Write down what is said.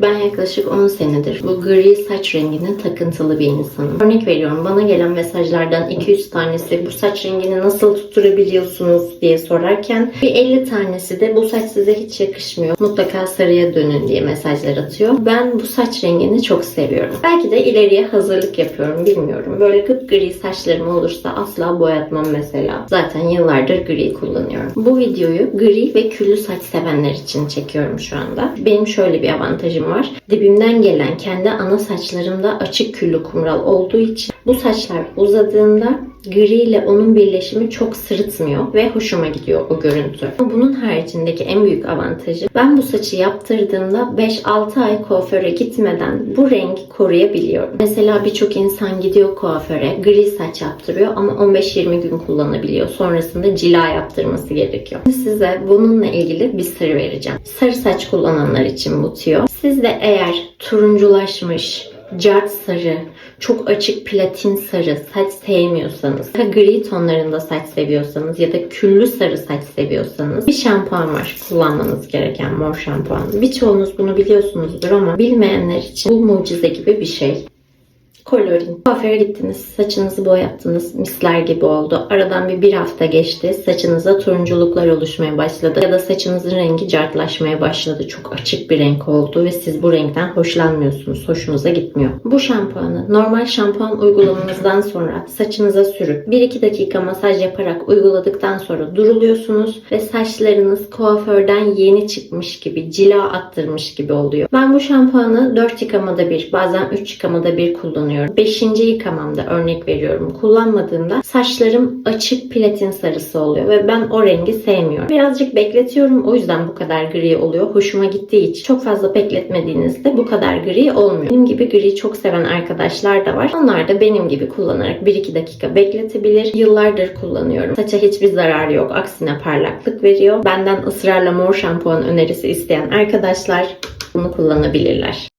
Ben yaklaşık 10 senedir bu gri saç rengine takıntılı bir insanım. Örnek veriyorum bana gelen mesajlardan 200 tanesi bu saç rengini nasıl tutturabiliyorsunuz diye sorarken bir 50 tanesi de bu saç size hiç yakışmıyor. Mutlaka sarıya dönün diye mesajlar atıyor. Ben bu saç rengini çok seviyorum. Belki de ileriye hazırlık yapıyorum bilmiyorum. Böyle gri saçlarım olursa asla boyatmam mesela. Zaten yıllardır gri kullanıyorum. Bu videoyu gri ve küllü saç sevenler için çekiyorum şu anda. Benim şöyle bir avantajım var. Dibimden gelen kendi ana saçlarımda açık küllü kumral olduğu için bu saçlar uzadığında gri ile onun birleşimi çok sırıtmıyor ve hoşuma gidiyor o görüntü. Bunun haricindeki en büyük avantajı ben bu saçı yaptırdığımda 5-6 ay kuaföre gitmeden bu rengi koruyabiliyorum. Mesela birçok insan gidiyor kuaföre gri saç yaptırıyor ama 15-20 gün kullanabiliyor. Sonrasında cila yaptırması gerekiyor. Size bununla ilgili bir sır vereceğim. Sarı saç kullananlar için bu tüyo. Siz de eğer turunculaşmış, cart sarı, çok açık platin sarı saç sevmiyorsanız, daha gri tonlarında saç seviyorsanız ya da küllü sarı saç seviyorsanız bir şampuan var kullanmanız gereken mor şampuan. Birçoğunuz bunu biliyorsunuzdur ama bilmeyenler için bu mucize gibi bir şey. Kolorin. Kuaföre gittiniz, saçınızı boyattınız, misler gibi oldu. Aradan bir bir hafta geçti, saçınıza turunculuklar oluşmaya başladı. Ya da saçınızın rengi cartlaşmaya başladı. Çok açık bir renk oldu ve siz bu renkten hoşlanmıyorsunuz, hoşunuza gitmiyor. Bu şampuanı normal şampuan uygulamanızdan sonra saçınıza sürüp 1-2 dakika masaj yaparak uyguladıktan sonra duruluyorsunuz ve saçlarınız kuaförden yeni çıkmış gibi, cila attırmış gibi oluyor. Ben bu şampuanı 4 yıkamada bir, bazen 3 yıkamada bir kullanıyorum. 5. yıkamamda örnek veriyorum kullanmadığımda saçlarım açık platin sarısı oluyor ve ben o rengi sevmiyorum. Birazcık bekletiyorum o yüzden bu kadar gri oluyor. Hoşuma gittiği için çok fazla bekletmediğinizde bu kadar gri olmuyor. Benim gibi gri çok seven arkadaşlar da var. Onlar da benim gibi kullanarak 1-2 dakika bekletebilir. Yıllardır kullanıyorum. Saça hiçbir zararı yok. Aksine parlaklık veriyor. Benden ısrarla mor şampuan önerisi isteyen arkadaşlar bunu kullanabilirler.